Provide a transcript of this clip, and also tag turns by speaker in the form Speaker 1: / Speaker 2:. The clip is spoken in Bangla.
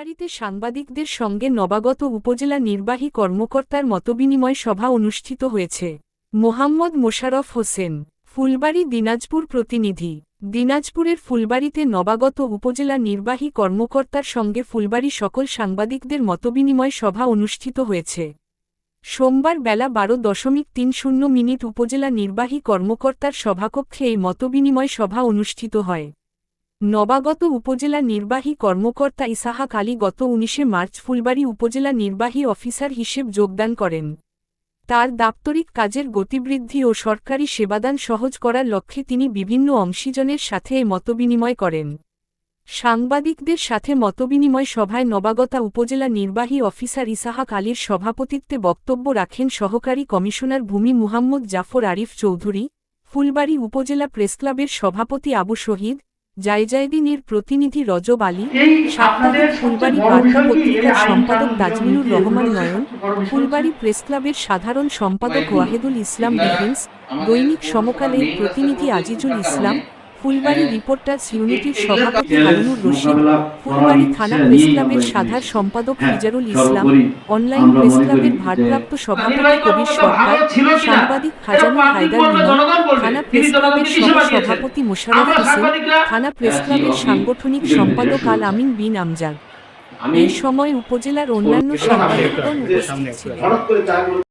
Speaker 1: ফুলবাড়িতে সাংবাদিকদের সঙ্গে নবাগত উপজেলা নির্বাহী কর্মকর্তার মতবিনিময় সভা অনুষ্ঠিত হয়েছে। মোহাম্মদ মোশারফ হোসেন, ফুলবাড়ি দিনাজপুর প্রতিনিধি, দিনাজপুরের ফুলবাড়িতে নবাগত উপজেলা নির্বাহী কর্মকর্তার সঙ্গে ফুলবাড়ি সকল সাংবাদিকদের মতবিনিময় সভা অনুষ্ঠিত হয়েছে। সোমবার বেলা বারো দশমিক তিন শূন্য মিনিট উপজেলা নির্বাহী কর্মকর্তার সভাকক্ষে এই মতবিনিময় সভা অনুষ্ঠিত হয়। নবাগত উপজেলা নির্বাহী কর্মকর্তা ইসাহাক আলী গত উনিশে মার্চ ফুলবাড়ী উপজেলা নির্বাহী অফিসার হিসেব যোগদান করেন। তার দাপ্তরিক কাজের গতিবৃদ্ধি ও সরকারি সেবাদান সহজ করার লক্ষ্যে তিনি বিভিন্ন অংশীজনের সাথে মতবিনিময় করেন। সাংবাদিকদের সাথে মতবিনিময় সভায় নবাগতা উপজেলা নির্বাহী অফিসার ইসাহাক আলীর সভাপতিত্বে বক্তব্য রাখেন সহকারী কমিশনার ভূমি মুহাম্মদ জাফর আরিফ চৌধুরী, ফুলবাড়ী উপজেলা প্রেসক্লাবের সভাপতি আবু শহীদ জায়জায়দিনের প্রতিনিধি রজব আলী সাপ্তাহিক ফুলবাড়ি বার্তা পত্রিকার সম্পাদক তাজমিনুর রহমান নয়ন ফুলবাড়ি প্রেস ক্লাবের সাধারণ সম্পাদক ওয়াহেদুল ইসলাম ডিফেন্স দৈনিক সমকালের প্রতিনিধি আজিজুল ইসলাম ফুলবাড়ি রিপোর্টার্স ইউনিটির সভাপতি হারুনুর রশিদ। ফুলবাড়ি থানা প্রেসক্লাবের সাধার সম্পাদক ফিজারুল ইসলাম অনলাইন প্রেসক্লাবের ভারপ্রাপ্ত সভাপতি কবির সরকার সাংবাদিক খাজানুর হায়দার মিলন থানা প্রেসক্লাবের সহ সভাপতি মোশাররফ হোসেন থানা প্রেসক্লাবের সাংগঠনিক সম্পাদক আল আমিন বিন আমজাদ। এই সময় উপজেলার অন্যান্য সাংবাদিকগণ উপস্থিত ছিলেন।